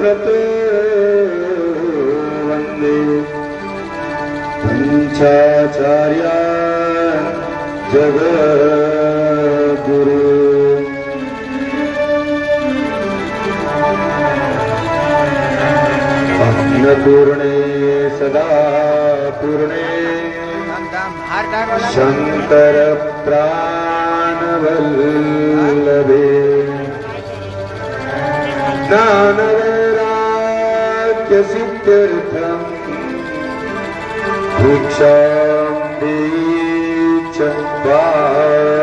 व्रत वन्दे। पञ्चाचार्या जगद्गुरु। पूर्णे सदा पूर्णे शङ्कर प्राणवल्लभे ज्ञानवैराग्यसिद्ध्यर्थम् भिक्षां च पार्वती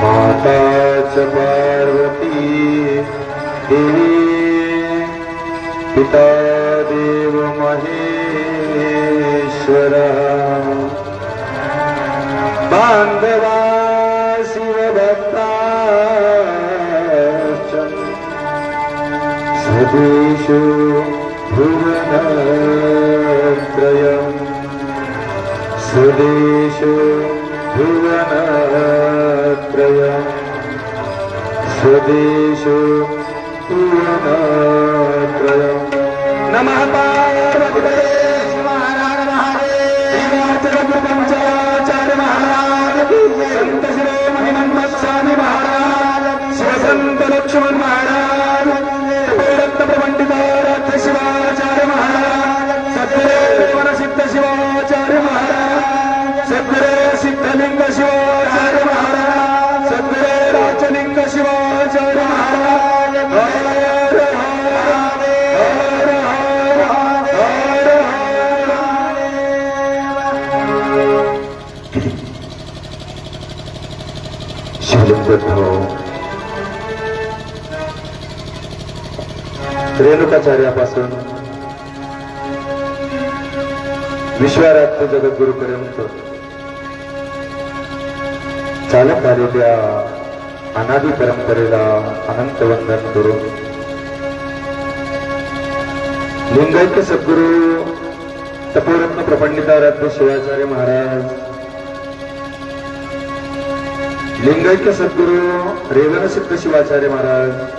माता च पार्वती पिता tercera रेणुकाचार्यापासून विश्वाराध्य जगद्गुरुपर्यंत चालत आलेल्या अनादी परंपरेला अनंत वंदन करून लिंगायत सद्गुरू तपोरत्न प्रपंडिताराध्य शिवाचार्य महाराज लिंगायत सद्गुरू रेवनसिद्ध शिवाचार्य महाराज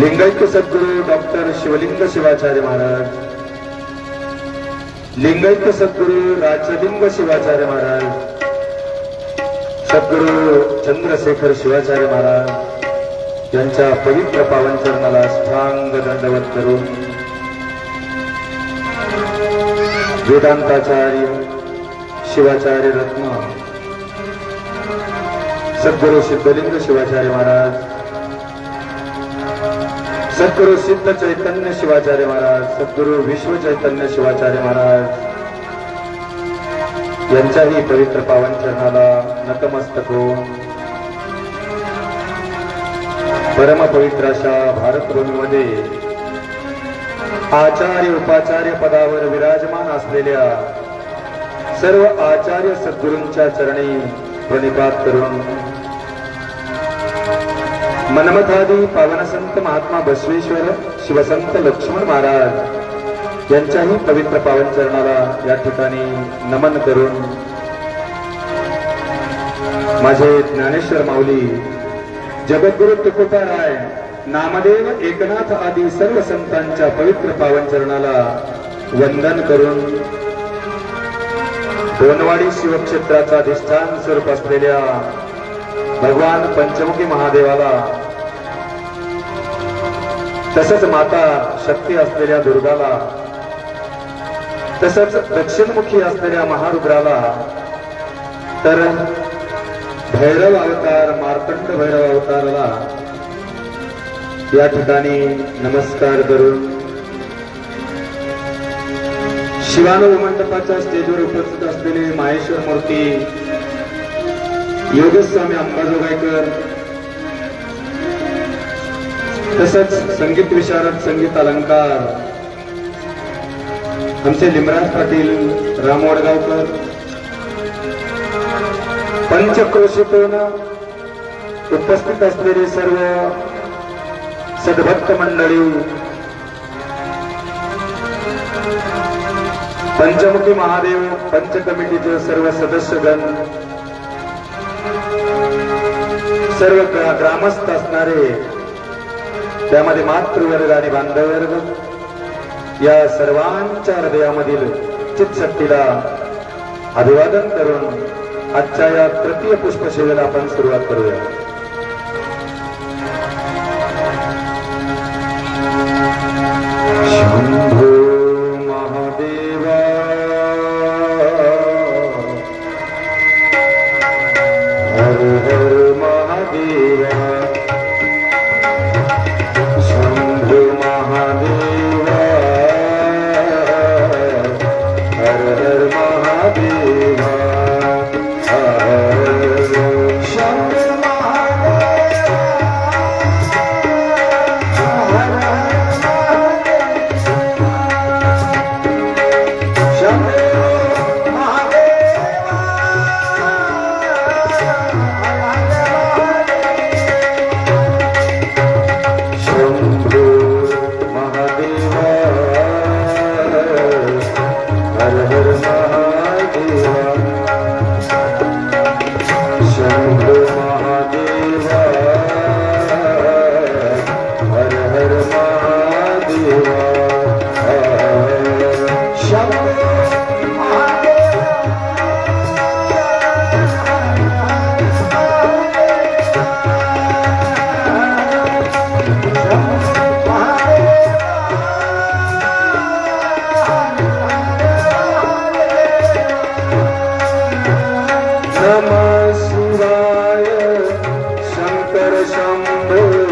लिंगायत सद्गुरू डॉक्टर शिवलिंग शिवाचार्य महाराज. लिंगायत सद्गुरू राजलिंग शिवाचार्य महाराज. सद्गुरू चंद्रशेखर शिवाचार्य महाराज. यांच्या पवित्र पावन चरणाला स्थांग दंडवत करून वेदांताचार्य शिवाचार्य रत्न. सद्गुरू सिद्धलिंग शिवाचार्य महाराज. सद्गुरु सिद्ध चैतन्य शिवाचार्य महाराज सद्गुरु विश्व चैतन्य शिवाचार्य महाराज यांच्याही पवित्र पावन चरणाला नतमस्तक होऊन परमपवित्र अशा भारतभूमीमध्ये आचार्य उपाचार्य पदावर विराजमान असलेल्या सर्व आचार्य सद्गुरूंच्या चरणी प्रणिपात करून मनमथादी पावनसंत महात्मा बसवेश्वर शिवसंत लक्ष्मण महाराज यांच्याही पवित्र पावन चरणाला या ठिकाणी नमन करून माझे ज्ञानेश्वर माऊली जगद्गुरु तुकोबाराय नामदेव एकनाथ आदी सर्व संतांच्या पवित्र पावन चरणाला वंदन करून दोनवाडी शिवक्षेत्राचा अधिष्ठान स्वरूप असलेल्या भगवान पंचमुखी महादेवाला. तसंच माता शक्ती असलेल्या दुर्गाला. तसंच दक्षिणमुखी असलेल्या महारुद्राला. तर भैरव अवतार मार्तंड भैरव अवताराला. या ठिकाणी नमस्कार करून शिवानु मंडपाच्या स्टेजवर उपस्थित असलेली माहेश्वर मूर्ती योगस्वामी अंबाजोगाईकर तसंच संगीत विशारद संगीत अलंकार. आमचे लिमराज पाटील राम वडगावकर. पंचक्रोशीतून उपस्थित असलेले सर्व सद्भक्त मंडळी. पंचमुखी महादेव पंच कमिटीचे सर्व सदस्यगण. सर्व ग्रामस्थ असणारे त्यामध्ये मातृवर्ग आणि बांधववर्ग या सर्वांच्या हृदयामधील चितशक्तीला अभिवादन करून आजच्या या तृतीय पुष्पसेवेला आपण सुरुवात करूया. शंकर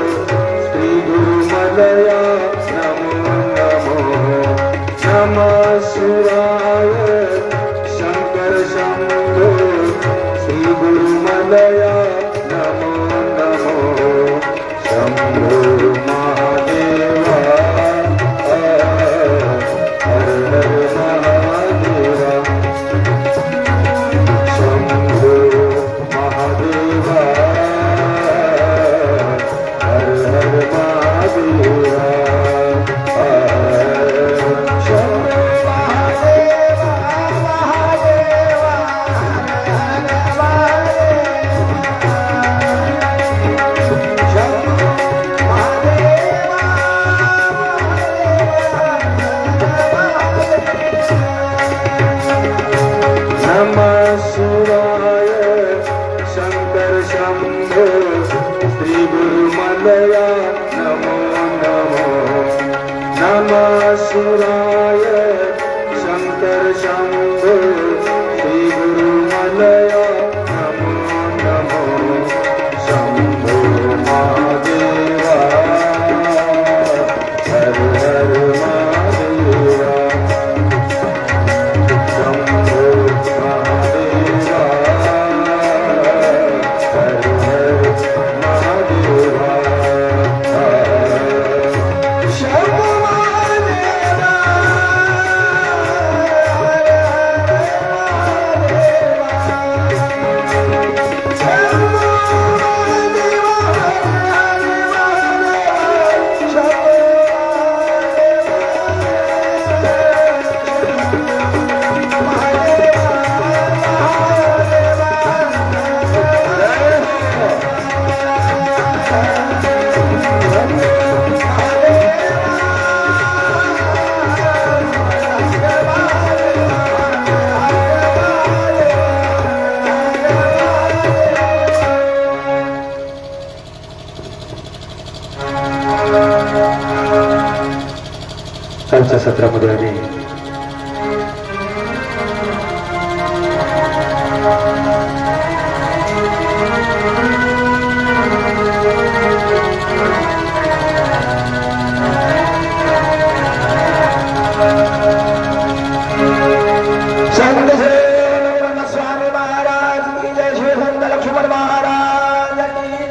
लक्ष्मण महाराज की.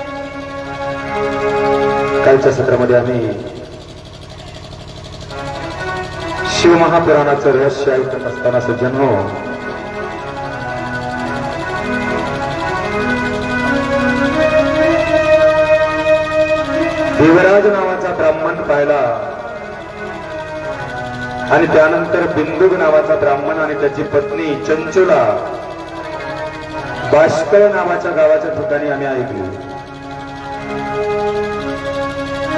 कालच्या सत्रामध्ये आम्ही शिवमहापुराणाचं रहस्य ऐकत असताना सज्जन हो. देवराज नावाचा ब्राह्मण पाहिला. आणि त्यानंतर बिंदुग नावाचा ब्राह्मण आणि त्याची पत्नी चंचुला. बाष्कळ नावाच्या गावाच्या ठिकाणी आम्ही ऐकली.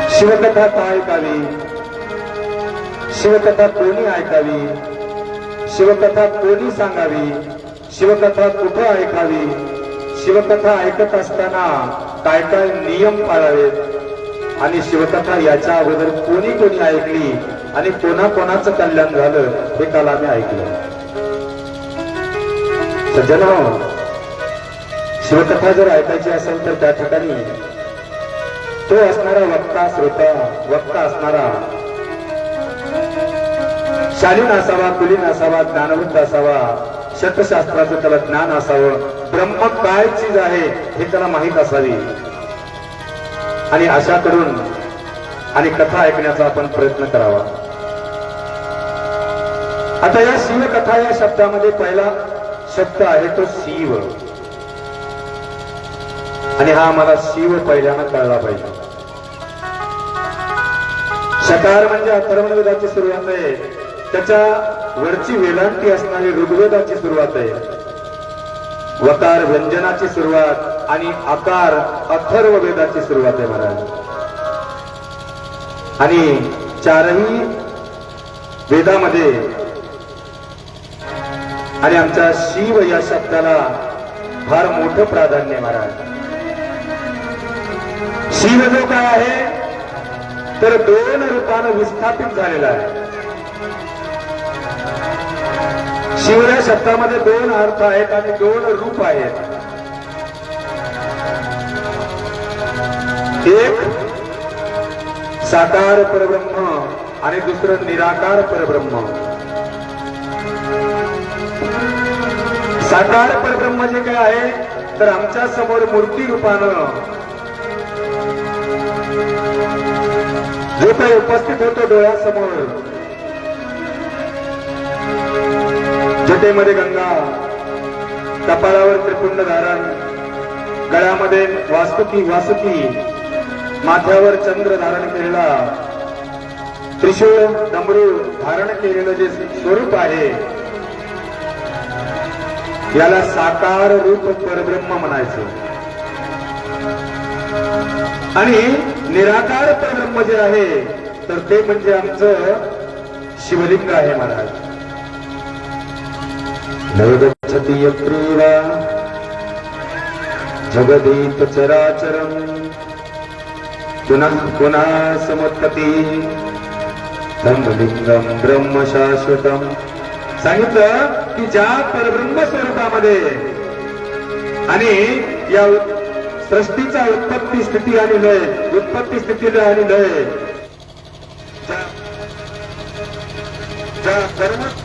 शिवकथा का ऐकावी शिवकथा कोणी ऐकावी? शिवकथा कोणी सांगावी? शिवकथा कुठे ऐकावी? शिवकथा ऐकत असताना काय काय नियम पाळावेत? आणि शिवकथा याच्या अगोदर कोणी कोणी ऐकली? आणि कोणाकोणाचं कल्याण झालं? हे काल आम्ही ऐकलं. सज्जन शिवकथा जर ऐकायची असेल तर त्या ठिकाणी तो असणारा वक्ता श्रोता वक्ता असणारा शालीन असावा कुलीन असावा ज्ञानवंत असावा शतशास्त्राचं त्याला ज्ञान असावं ब्रह्म काय चीज आहे हे त्याला माहीत असावी. आणि अशा करून आणि कथा ऐकण्याचा आपण प्रयत्न करावा. आता या शिवकथा या शब्दामध्ये पहिला शब्द आहे तो शिव. आणि हा आम्हाला शिव पहिल्यानं कळला पाहिजे. शकार म्हणजे अथर्वणवेदाची सुरुवात आहे. त्याच्या वरची वेदांती असणारी ऋग्वेदाची सुरुवात आहे. वकार व्यंजनाची सुरुवात आणि आकार अथर्व वेदाची सुरुवात आहे महाराज. आणि चारही वेदामध्ये आणि आमच्या शिव या शब्दाला फार मोठं प्राधान्य महाराज. शिव जो काय आहे तर दोन रूपानं विस्थापित झालेला आहे. शिव या शब्दामध्ये दोन अर्थ आहेत आणि दोन रूप आहेत. एक साकार परब्रह्म आणि दुसरं निराकार परब्रह्म. साकार परब्रह्म जे काय आहे तर आमच्यासमोर मूर्ती रूपानं जो काही उपस्थित होतो डोळ्यासमोर जटेमध्ये गंगा कपाळावर त्रिपुंड धारण गळ्यामध्ये वासुकी वासुकी माथ्यावर चंद्र धारण केलेला त्रिशूळ डमरू धारण केलेलं जे स्वरूप आहे याला साकार रूप परब्रह्म म्हणायचं. आणि निराकार परब्रह्म जे आहे तर ते म्हणजे आमचं शिवलिंग आहे महाराज. नवगच्छति यत्रेवा जगदीत चराचरम पुनः पुनः समुत्पत्ति ब्रह्मलिंगम ब्रह्म शाश्वतम सांगितलं की ज्या परब्रह्म स्वरूपामध्ये आणि या सृष्टीचा उत्पत्ती स्थिती आणि लय उत्पत्ती स्थिती आणि लय ज्या- ज्या सर्व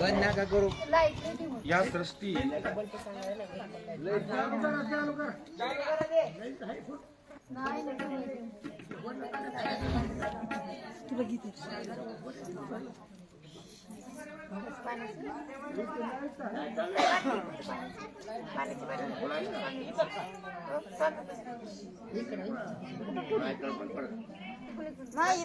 बंद नका करू? या सृष्टी. नाही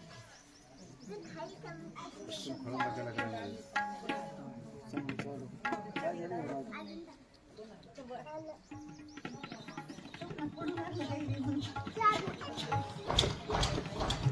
是湖南的那个，这么多，还有那个阿丁的，怎么来了？我看湖南湖南一个。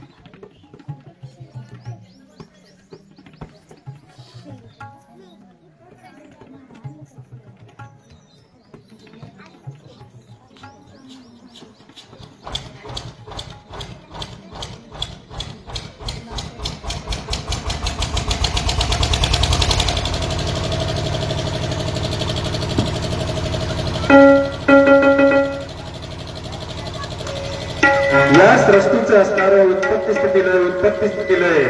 स्वतःच असणारं उत्पत्ती स्थिती लय उत्पत्ती स्थिती लय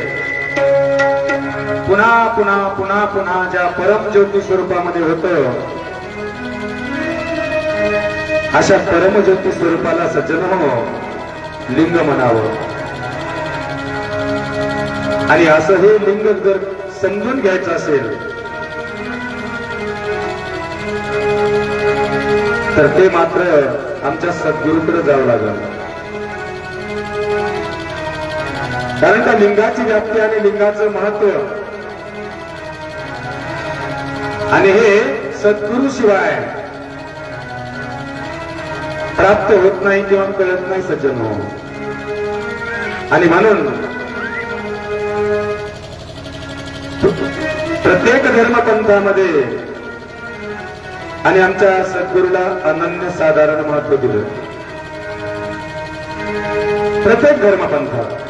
पुन्हा पुन्हा पुन्हा पुन्हा ज्या परम ज्योती स्वरूपामध्ये होत अशा परमज्योती स्वरूपाला सज्जन हो लिंग म्हणावं. आणि असं हे लिंग जर समजून घ्यायचं असेल तर ते मात्र आमच्या सद्गुरूकडे जावं लागलं. कारण का लिंगाची व्याप्ती आणि लिंगाचं महत्त्व? आणि हे सद्गुरु शिवाय प्राप्त होत नाही किंवा कळत नाही सज्जन हो. आणि म्हणून प्रत्येक धर्मपंथामध्ये आणि आमच्या सद्गुरूला अनन्य साधारण महत्त्व दिलं. प्रत्येक धर्मपंथात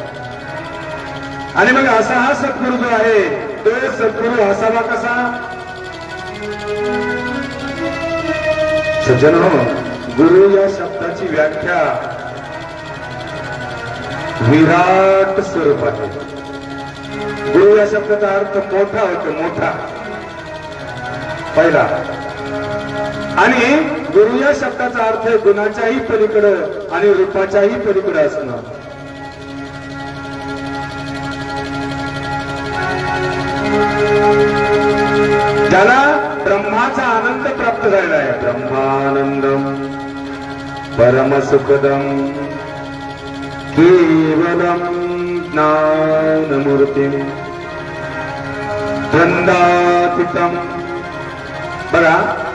आणि मग असा हा सद्गुरू जो आहे तो सद्गुरू असावा कसा? सज्जन हो, गुरु या शब्दाची व्याख्या विराट स्वरूप आहे. गुरु या शब्दाचा अर्थ मोठा होतो मोठा. पहिला. आणि गुरु या शब्दाचा अर्थ गुणाच्याही पलीकडं आणि रूपाच्याही पलीकडं असणं. ज्याला ब्रह्माचा आनंद प्राप्त झालेला आहे. ब्रह्मानंदम परमसुखदम केवलम ज्ञानमूर्ती द्वंदातीतम बघा.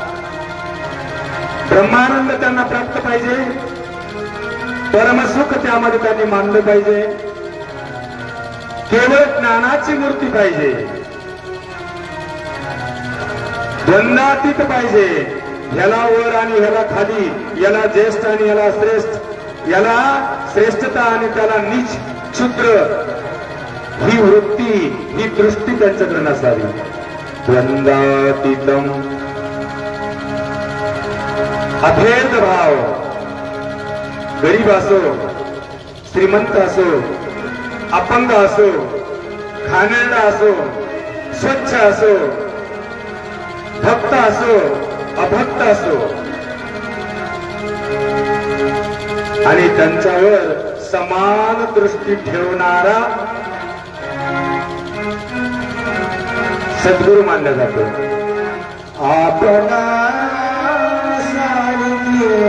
ब्रह्मानंद त्यांना प्राप्त पाहिजे. परमसुख त्यामध्ये त्यांनी मानलं पाहिजे. केवळ ज्ञानाची मूर्ती पाहिजे. द्वंदातीत पाहिजे. ह्याला वर आणि ह्याला खाली याला ज्येष्ठ आणि याला श्रेष्ठ. याला श्रेष्ठता आणि त्याला नीच क्षुद्र. ही वृत्ती ही दृष्टी त्यांच्याकडे नसावी द्वंदातीतम. अभेद भाव. गरीब असो श्रीमंत असो अपंग असो खानेरडा असो स्वच्छ असो भक्त असो अभक्त असो. आणि त्यांच्यावर समान दृष्टी ठेवणारा सद्गुरु मानला जातो. आपला सानिध्य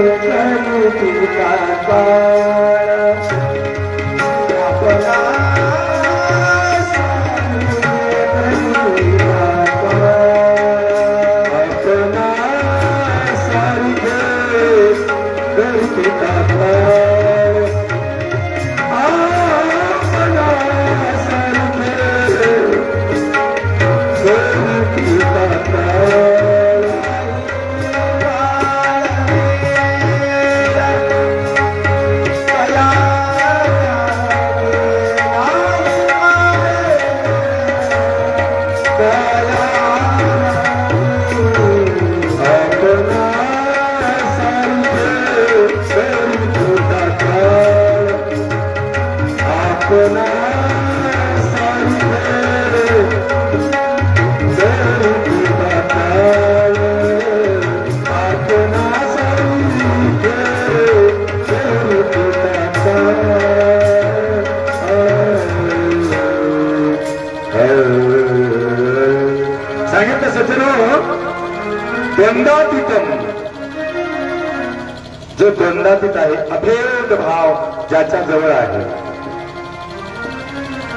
अभेद भाव ज्याच्या जवळ आहे.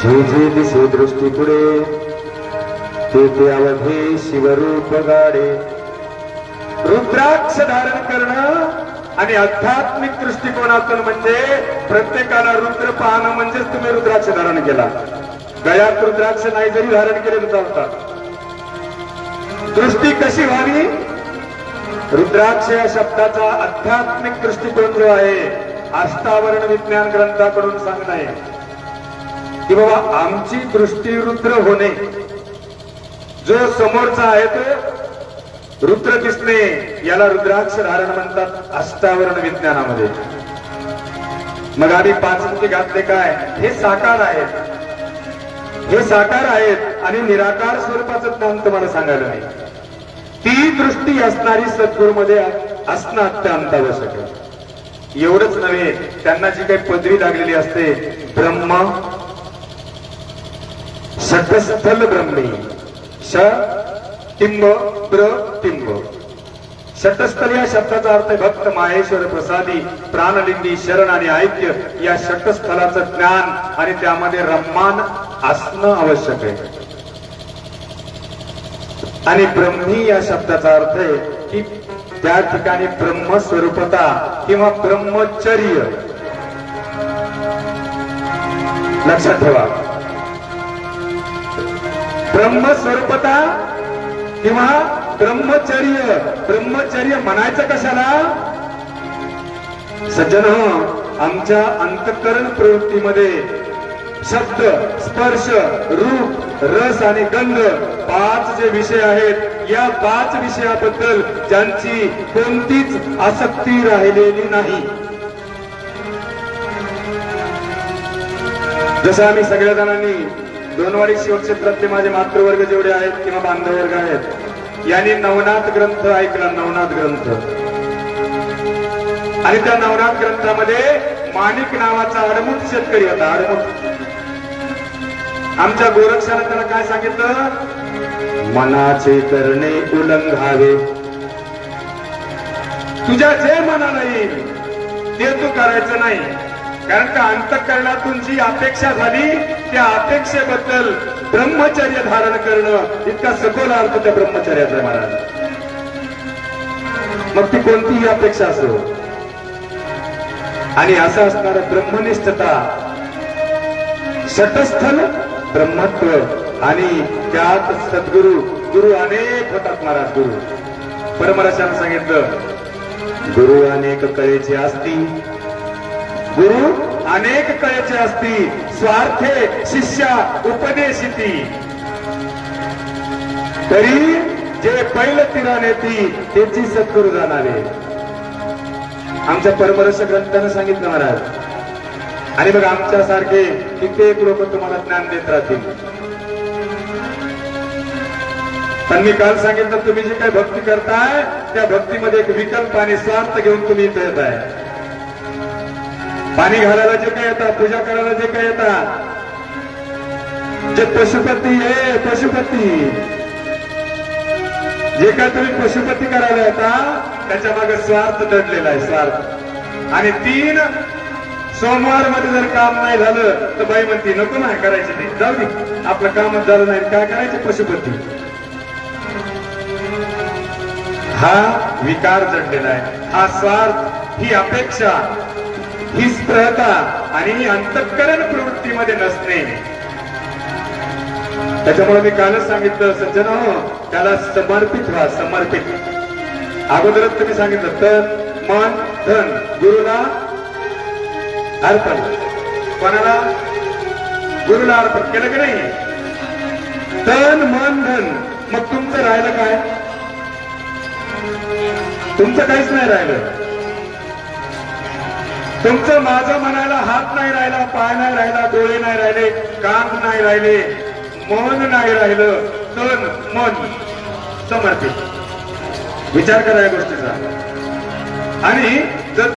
जे जे दिसे दृष्टी पुढे ते ते अवघे शिवरूप गाडे. रुद्राक्ष धारण करणं आणि आध्यात्मिक दृष्टिकोनातून म्हणजे प्रत्येकाला रुद्र पाहणं म्हणजेच तुम्ही रुद्राक्ष धारण केला. गळ्यात रुद्राक्ष नाही जरी धारण केले चालतात. दृष्टी कशी व्हावी? रुद्राक्ष या शब्दाचा आध्यात्मिक दृष्टिकोन जो आहे अष्टावरण विज्ञान ग्रंथाकडून सांगणं आहे की बाबा आमची दृष्टी रुद्र होणे जो समोरचा आहे तो रुद्र दिसणे याला रुद्राक्ष धारण म्हणतात अष्टावरण विज्ञानामध्ये. मग आम्ही पाचमुखी घातले काय? हे साकार आहेत. हे साकार आहेत आणि निराकार स्वरूपाचं ज्ञान तुम्हाला सांगायला नाही ती दृष्टी असणारी सद्गुरूमध्ये असणं अत्यंत आवश्यक आहे. एवढंच नव्हे त्यांना जी काही पदवी लागलेली असते ब्रह्म षटस्थल ब्रह्मे ष टिंब प्र टिंब. षटस्थल या शब्दाचा अर्थ भक्त माहेश्वर प्रसादी प्राणलिंगी शरण आणि ऐक्य. या षटस्थलाचं ज्ञान आणि त्यामध्ये रम्मान असणं आवश्यक आहे. आणि ब्रह्मी या शब्दाचा अर्थ आहे त्या ठिकाणी ब्रह्मस्वरूपता किंवा ब्रह्मचर्य. लक्षात ठेवा. ब्रह्मस्वरूपता किंवा ब्रह्मचर्य. ब्रह्मचर्य म्हणायचं कशाला? सज्जन हो, आमच्या अंतकरण प्रवृत्तीमध्ये शब्द स्पर्श रूप रस आणि गंध पाच जे विषय आहेत या पाच विषयाबद्दल ज्यांची कोणतीच आसक्ती राहिलेली नाही. जसं आम्ही सगळ्या जणांनी दोनवाडी शिवक्षेत्रातले माझे मातृवर्ग जेवढे आहेत किंवा बांधववर्ग आहेत यांनी नवनाथ ग्रंथ ऐकला नवनाथ ग्रंथ. आणि त्या नवनाथ ग्रंथामध्ये माणिक नावाचा अडमुट शेतकरी होता अडमुट आमच्या गोरक्षाने त्याला काय सांगितलं? मनाचे करणे उलंघावे. तुझ्या जे मनाला येईल ते तू करायचं नाही. कारण का अंतकरणातून जी अपेक्षा झाली त्या अपेक्षेबद्दल ब्रह्मचर्य धारण करणं इतका सखोल अर्थ त्या ब्रह्मचर्याचा आहे महाराज. मग ती कोणतीही अपेक्षा असो. आणि असं असणार ब्रह्मनिष्ठता शतस्थल ब्रह्मत्व आणि त्यात सद्गुरु गुरु अनेक होतात महाराज गुरु. परमरशाने सांगितलं गुरु अनेक कळेचे असती. गुरु अनेक कळेचे असती. स्वार्थे शिष्या उपदेशिती. तरी जे पहिलं तिराने ती त्याची सद्गुरु जाणारे. आमच्या परमरश ग्रंथानं सांगितलं महाराज. आणि मग आमच्यासारखे कित्येक लोक तुम्हाला ज्ञान देत राहतील. त्यांनी काल सांगितलं तुम्ही जी काही भक्ती करताय त्या भक्तीमध्ये एक विकल्प आणि स्वार्थ घेऊन तुम्ही इथं येत आहे. पाणी घालायला जे काही येतात पूजा करायला जे काही येतात जे पशुपती हे पशुपती. जे काय तुम्ही पशुपती करायला येता त्याच्यामागे स्वार्थ दडलेला आहे स्वार्थ. आणि तीन सोमवारमध्ये जर काम नाही झालं तर बाई म्हणते नको नाही करायची नाही. जाऊ दे. आपलं कामच झालं नाही काय करायचे? पशुपती. हा विकार जडलेला आहे. हा स्वार्थ ही अपेक्षा ही स्पर्धा आणि ही अंतःकरण प्रवृत्तीमध्ये नसणे. त्याच्यामुळे मी कालच सांगितलं सज्जन हो त्याला समर्पित व्हा समर्पित. अगोदरच तुम्ही सांगितलं तन मन धन गुरुला अर्पण. कोणाला? गुरुला अर्पण. केलं की नाही? तन मन धन. मग तुमचं राहिलं काय? तुमचं काहीच नाही राहिलं. तुमचं माझं म्हणायला हात नाही राहिला पाय नाही राहिला डोळे नाही राहिले कान नाही राहिले मन नाही राहिलं तन मन समर्पित. विचार करा या गोष्टीचा. आणि जर